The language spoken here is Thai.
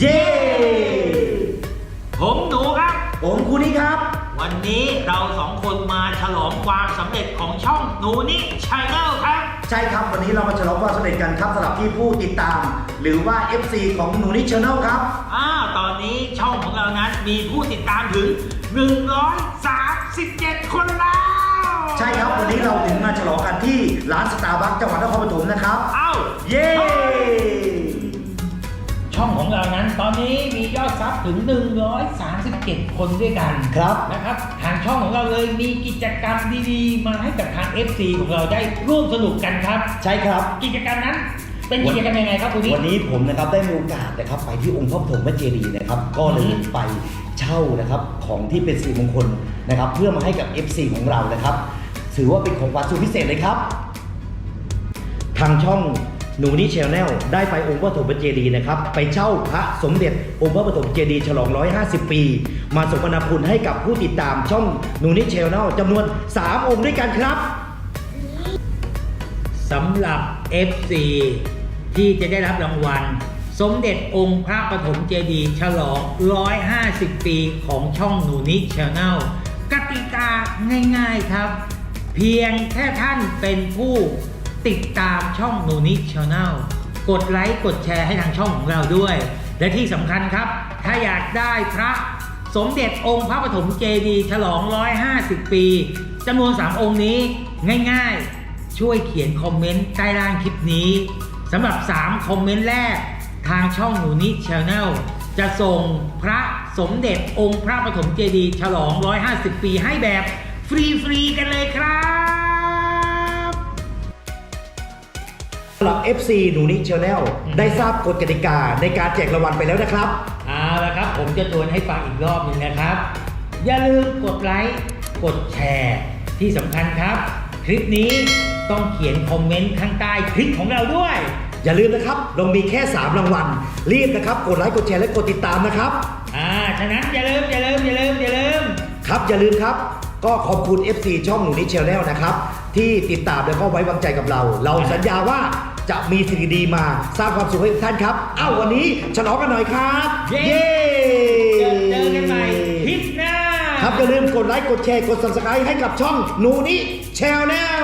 เย้ ผมหนูครับ ผมคุณนี่ครับ วันนี้เราสองคนมาฉลองความสำเร็จของช่องหนูนี่ชาแนลครับ ใช่ครับวันนี้เรามาฉลองความสำเร็จกันครับสำหรับที่ผู้ติดตาม หรือว่า FC ของหนูนิชแนลครับ อ้าว ตอนนี้ช่องของเรานั้นมีผู้ติดตามถึง 137คนแล้ว ใช่ครับ วันนี้เราถึงมาฉลองกันที่ร้านสตาร์บัคจังหวัดนครปฐมนะครับ เอ้า เย้ ช่องของเรานั้นตอนนี้มียอดซับถึง 137 คนด้วยกันครับ นะครับ ทางช่องของเราเลยมีกิจกรรมดีๆ มาให้กับทาง FC ของเราได้ร่วมสนุกกันครับ ใช่ครับ กิจกรรมนั้น เป็นกิจกรรมยังไงครับคุณนิวันนี้ผมนะครับได้มีโอกาสนะครับไปที่องค์พระปฐมพระเจดีย์นะครับ ก็เลยอืมไปเช่านะครับของที่เป็นสิริมงคลนะครับ เพื่อมาให้กับ FC ของเรานะครับ ถือว่าเป็นของขวัญสุดพิเศษเลยครับ ทางช่องหนูนี่ชแนลได้ไปองค์พระปฐมเจดีย์นะครับ ไปเช่าพระสมเด็จองค์พระปฐมเจดีย์ฉลอง 150 ปี มาสมนาคุณให้กับผู้ติดตามช่องหนูนี่ชแนลจำนวน 3 องค์ด้วยกันครับสำหรับ FC ที่จะได้รับรางวัล สมเด็จองค์พระปฐมเจดีย์ฉลอง 150 ปีของช่องหนูนิชแนลกติกาง่ายๆครับ เพียงแค่ท่านเป็นผู้ติดตามช่องหนูนิชแนลกดไลค์กดแชร์ให้ทางช่องของเราด้วย และที่สำคัญครับ ถ้าอยากได้พระสมเด็จองค์พระปฐมเจดีย์ฉลอง 150 ปีจำนวน 3 องค์นี้ง่ายๆ ช่วยเขียนคอมเมนต์ใต้ล่างคลิปนี้ สำหรับ 3 คอมเมนต์แรกทางช่องหนูนิชแนลจะส่งพระสมเด็จองค์พระปฐมเจดีย์ฉลอง 150 ปีให้แบบฟรี ๆ กันเลยครับสำหรับ FC หนูนิชแนลได้ทราบกฎกติกาในการแจกรางวัลไปแล้วนะครับ เอาละครับ ผมจะทวนให้ฟังอีกรอบหนึ่งนะครับ อย่าลืมกดไลค์ กดแชร์ ที่สำคัญครับ คลิปนี้ต้องเขียนคอมเมนต์ข้างใต้คลิปของเราด้วย อย่าลืมนะครับเรามีแค่ 3 รางวัล รีบนะครับ กดไลค์ กดแชร์ และกดติดตามนะครับ อ่า ฉะนั้นอย่าลืมอย่าลืมอย่าลืมอย่าลืม ครับ อย่าลืมครับ ก็ขอบคุณ FC ช่องหนูนิชแนลนะครับ ที่ติดตามและก็ไว้วางใจกับเรา เราสัญญาว่าจะมีสิ่งดีๆมาสร้างความสุขให้ทุกท่านครับ เอ้าวันนี้ฉลองกันหน่อยครับ เย้ เจอเจอกันใหม่คลิปหน้า ครับอย่าลืมกดไลค์ กดแชร์ กด subscribe ให้กับช่องหนูนิชแนล